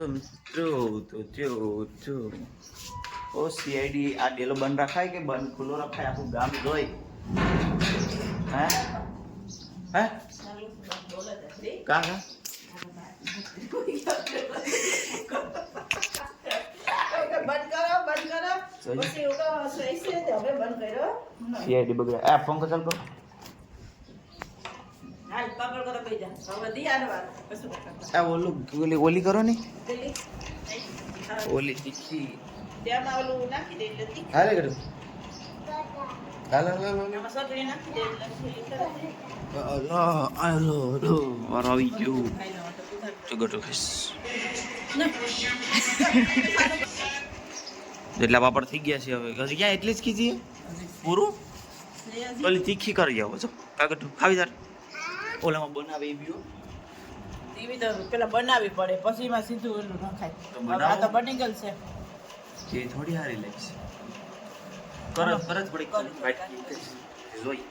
તો જો જો ઓ સીઆઈડી આ ડેલો બંધ રખાય કે બંધ? ખુલ્લો રખાય આખું ગામ જોઈ. હે? હે? કા કા બંધ કરો બંધ કરો. પછી હવે બંધ કર્યો. સીઆઈડી બગડે. આ ફોન કર ચાલ કરો હાલ પાપડ કરો બેસી જા હવે દી આને વાર કશું કરતા આ ઓલું ઓલી ઓલી કરો ને. ઓલી? તીખી. તેમાં ઓલું નાખી દે એટલે તીખી. હાલે કરો હાલો હાલો એમાં સગડી નાખી દે એટલે મારો આવી ગયો. ખસ ના. જેટલા પાપડ થઈ ગયા છે હવે. હજી ક્યાં એટલી જ કીધી પૂરું? ઓલી તીખી કરી આવો છો કાગળ ખાવી તાર. ઓલામાં બનાવી એવી એવી તો પેલા બનાવવી પડે પછી એમાં સીધું ઓલું નખાય. તો હવે આ તો બની ગયેલ છે. જે થોડી હારી લાગશે કરત કરત પડી વાટકી જોઈ.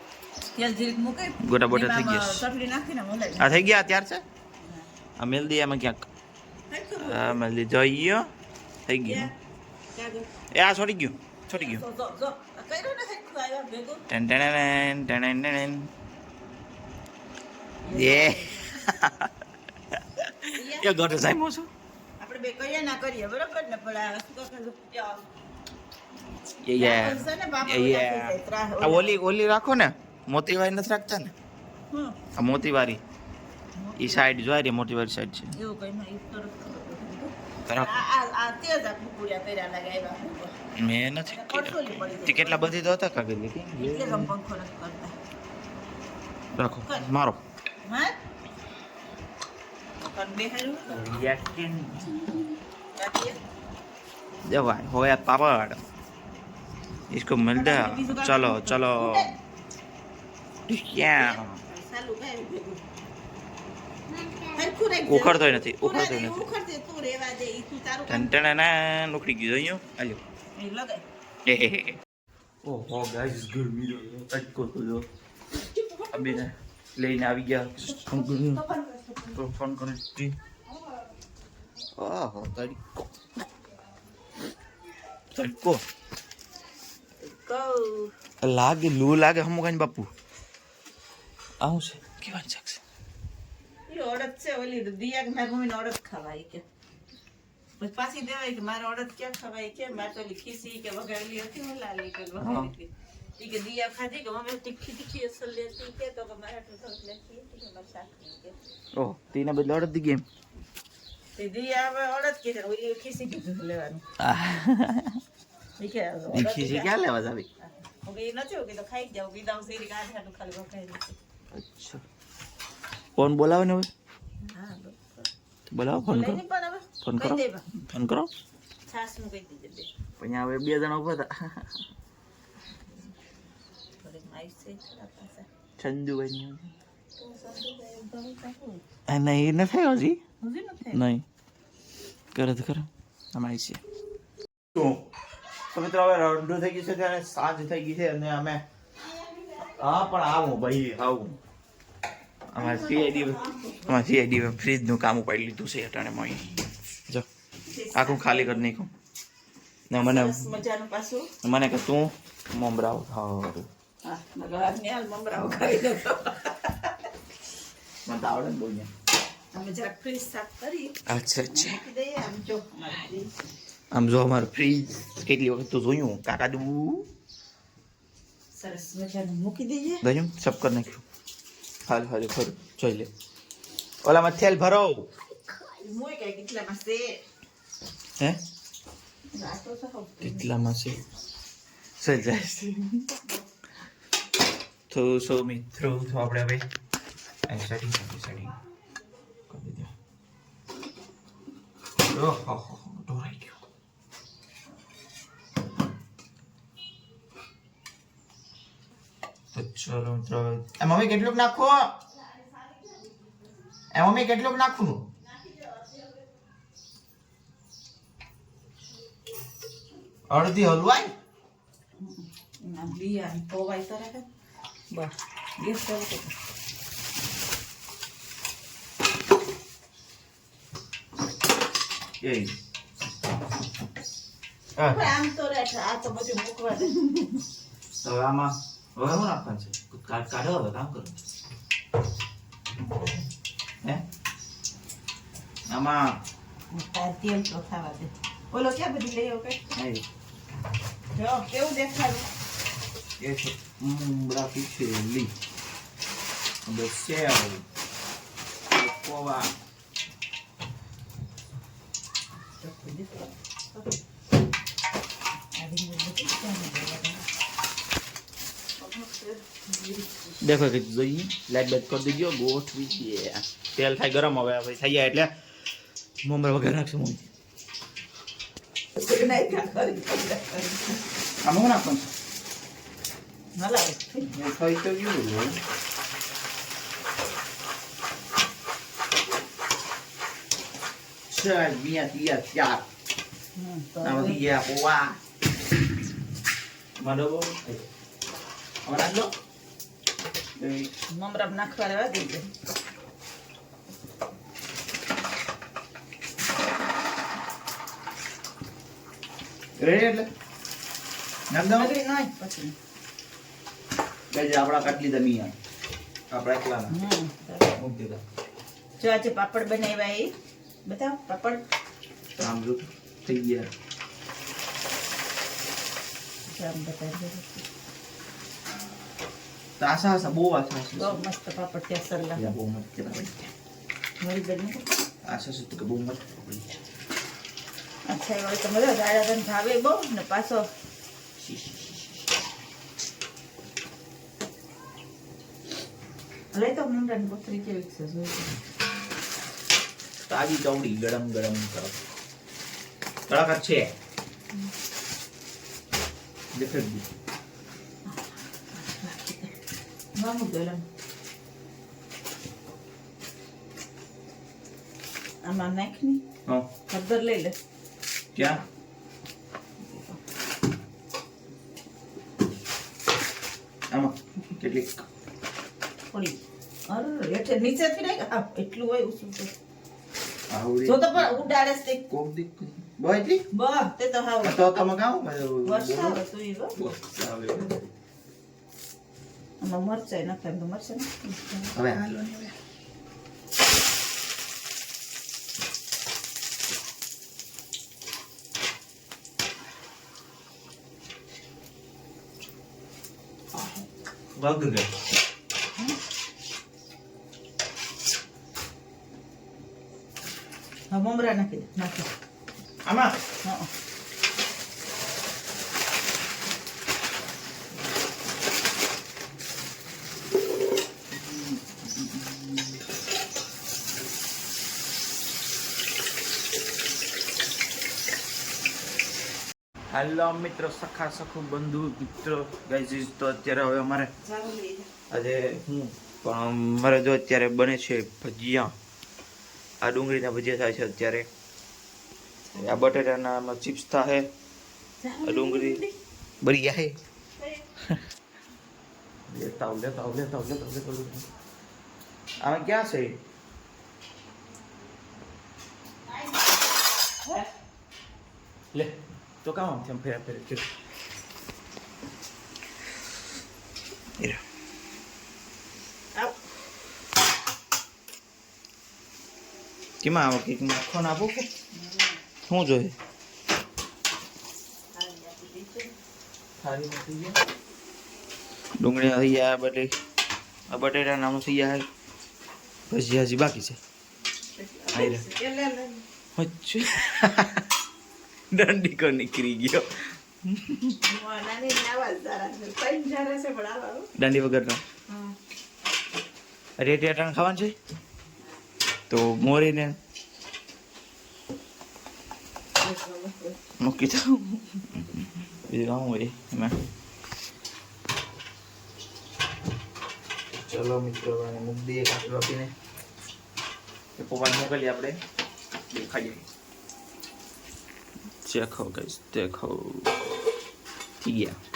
તેલ જીરીક મૂકી ગોટા બોટા થઈ ગયા ચટણી નાખીને મલાઈ આ થઈ ગયા ત્યાર છે? આ મેલ આમાં ક્યાંક. આ મેલ દે. જોઈએ થઈ ગયું. એ આ છોડી ગયું. છોડી ગયું. ટન ટન. યે એ ગોટો સાઈમો છો? આપણે બે કહીએ ના કરીએ બરોબર ને? પણ આ ઓલી ઓલી રાખો ને મોતીવારી નથી રાખતા ને? આ મોતીવારી. એ સાઈડ જોઈ રહી મોતીવારી સાઈડ છે. એવું કઈ ઈ મેં નથી કેટલા બધી તો હતા કાગળ રાખો જ આમ પંખો નથી કરતા રાખો મારો હા કર બેહાડ્યું કાઢીએ. जवाई हो गया पापड़ इसको मिल दे चलो चलो क्या સાલું કાંઈ ભેગું. હરખું રાખજે. ઉખડતોય નથી, તું ઉખડતોય રહેવા દે, નથી. ઉખડજે, તું રહેવા દે, ઈ તું તારું કામ टन टन नुकड़ी गई जोइयो आलो ઈ લગાય. ઓહો ગાઈસ ગરમી નો તડકો તો જો અબે ને લઈને આવી ગયા ફોન કર્યો તો ફોન કર્યો જી ઓહો તડકો તડકો કહું. લાગે લૂ લાગે હમુ કાઈ બાપુ આવું છે કેવાનું છે ઈ અડદ છે, ઓલી દિયા કે મારી મમ્મીને અડદ ખાવા ઈ કે. પછી પાછી દેવાય કે મારે અડદ ક્યાં ખવાય કે મારે તો ઓલી ખીસી કે વઘારેલી હતી ને લાલી કે વઘારેલી હતી. ઈ કે દિયા ખાધી કે મમ્મી તીખી તીખી અસલ લેતી કે તો કે મારે આટલું થોડુંક લેતી કે મારે શાક કે. ઓહ તીને બદલે અડધી ગેમ તે દિયા હવે અડદ કે ને ઓલી ખીસી કીધું લેવાનું. ઈ કે ક્યાં લેવા જાવી? નથી કીધું ખાઈ જ જાઉં કીધું શેરી કાઢવાનું ખાલી વઘારેલી હતી. અચ્છા. ફોન બોલાવો ને હવે? હા બોલાવો ફોન કરો. ફોન કરો. ફોન કરો. કહી. હવે બે જણા ઊભા હતા થોડીક માઈસ છે થોડા પાછા. ચંદુભાઈ હું. નહીં ન થયો હજી નથી નહીં કરે તો કરે અમારી છે તો મિત્રો હવે રંડુ થઈ ગયું છે ત્યારે સાંજ થઈ ગઈ છે અને અમે હા પણ આવું ભાઈ આવું અમારે સીઆઈડી અમારે સીઆઈડી ફ્રીજનું કામ ઉપાડી લીધું છે અટાણે માં જો આખું ખાલી કરી નાખ્યું. ને મને મને કે તું મમરાવ ખાવાનું હા મમરાઓ ખાઈ લો મને તો આવડે ને બોલ્યા અમે જરાક ફ્રીજ સાફ કરી અચ્છા અચ્છા. આમ જો. અમારી ફ્રીજ. આમ જો અમારું ફ્રીજ કેટલી વખત તો જોયું. કાકા દુ. સરસ મજાનું મૂકી દઈએ. દયું સબ કરી નાખ્યું. હાલ હાલ ખરું. જોઈ લે. ઓલામાં તેલ ભરો મોય કઈ કેટલામાં છે? હે? કેટલામાં છે? સજાય જાય. છે તો સો મિત્રો તો આપણે હવે સેટિંગ કરી સેટિંગ કરી દે ઓહો ડોરાઈ ગયો. તો ચલો, મિત્રો એ મમ્મી કેટલુંક નાખો એ મમ્મી કેટલુંક નાખું? અડધી હલવાય ના બિયા પોવાય તો રાખે. બસ ગેસ ચાલુ કરો. આમ તો રાખ આ તો બધું મૂકવા દે. હવે આમાં હવે શું નાખવાનું છે? કાઢ કાઢો હવે કામ કરો હે? આમાં તાર તેલ તો ખાવા દે. બોલો ક્યાં બધી લઈ આવો કઈ? જો કેવું દેખાડું? એ umbra ઉમરા do céu કોવા દેખો કે જોઈએ લાઈટ બંધ કરી દેજો ગોઠવી છે તેલ થાય ગરમ હવે હવે થઈ જાય એટલે મમરા વગર નાખશું મમ્મી આમાં શું નાખવાનું છે મેં ખાઈ તો ગયું chơi mía મિયા chặt nào આમાંથી ગયા પોવા માં ડબો હવે નાખ દો એ મમરા નાખવા રહેવા દેજો રેડી એટલે નગરી નહીં પછી. આપણા કાટલી મિયા આપણા એકલાના. મૂકી દીધા જો આજે પાપડ બનાવ્યા એ બધા પાપડ. આમ થઈ ગયા. બતાવી આશા આશા બહુ આશા બહુ મસ્ત પાપડ ત્યાં સરલા બહુ મસ્ત મરી બની આશા કે બહુ મસ્ત અચ્છા તો મજા દાડા તને ભાવે બહુ ને પાછો? લઈ તો કોથળી કેવી છે જોઈ તાજી ચવડી ગરમ ગરમ કરો કડાકા છે દેખાડી દી મામું ગરમ આમાં નાખની હા હળદર લઈ લે ક્યાં આમાં કેટલીક થોડી અરે હેઠે નીચેથી નહીં આ એટલું હોય ઉસું તો. આવડી. જો તો પણ ઉડાડે છે. કોક દીક બોય એટલી? બસ તે તો હાવ. તો તમે કામ વર્ષા તો ઈ હો. હવે આમાં મરચાઈ નાખે તો મરચાઈ હવે. હાલો ને હવે. વગ ગઈ હા મમરા નાખી દે નાખી આમાં હા હેલો મિત્રો સખા સખુ બંધુ મિત્રો ગાઈઝ તો અત્યારે હવે અમારે ચાલો લઈ જા. આજે હું પણ અમારે જો અત્યારે બને છે ભજીયા આ ડુંગળીના ભજીયા થાય છે અત્યારે. આ બટેટાના ચિપ્સ થાય આ ડુંગળી લઈ બરિયા હે લેતા આવ લેતા આવ લેતા આવ લેતા લેતા આમાં ક્યાં છે? લે તો કામ આમ ફેરા ફેરા ચલ હીરો આવ. કેમાં આવો? કેક માખણ આપો કે. શું જોઈએ? ડુંગળી થઈ ગયા બટે આ બટેટા નામ થઈ ગયા પછી હજી બાકી છે. દંડી કો નીકળી ગયો. દંડી વગરનો. રેટ ખાવાનું છે? તો મોરીને મૂકી દઉં. બીજું કામ હોય એમાં. ચલો મિત્રો મૂકી દઈએ કાકડો આપીને. પપ્પાને મોકલીએ આપણે. દેખાડીએ. દેખો ગઈશ દેખો થઈ ગયા.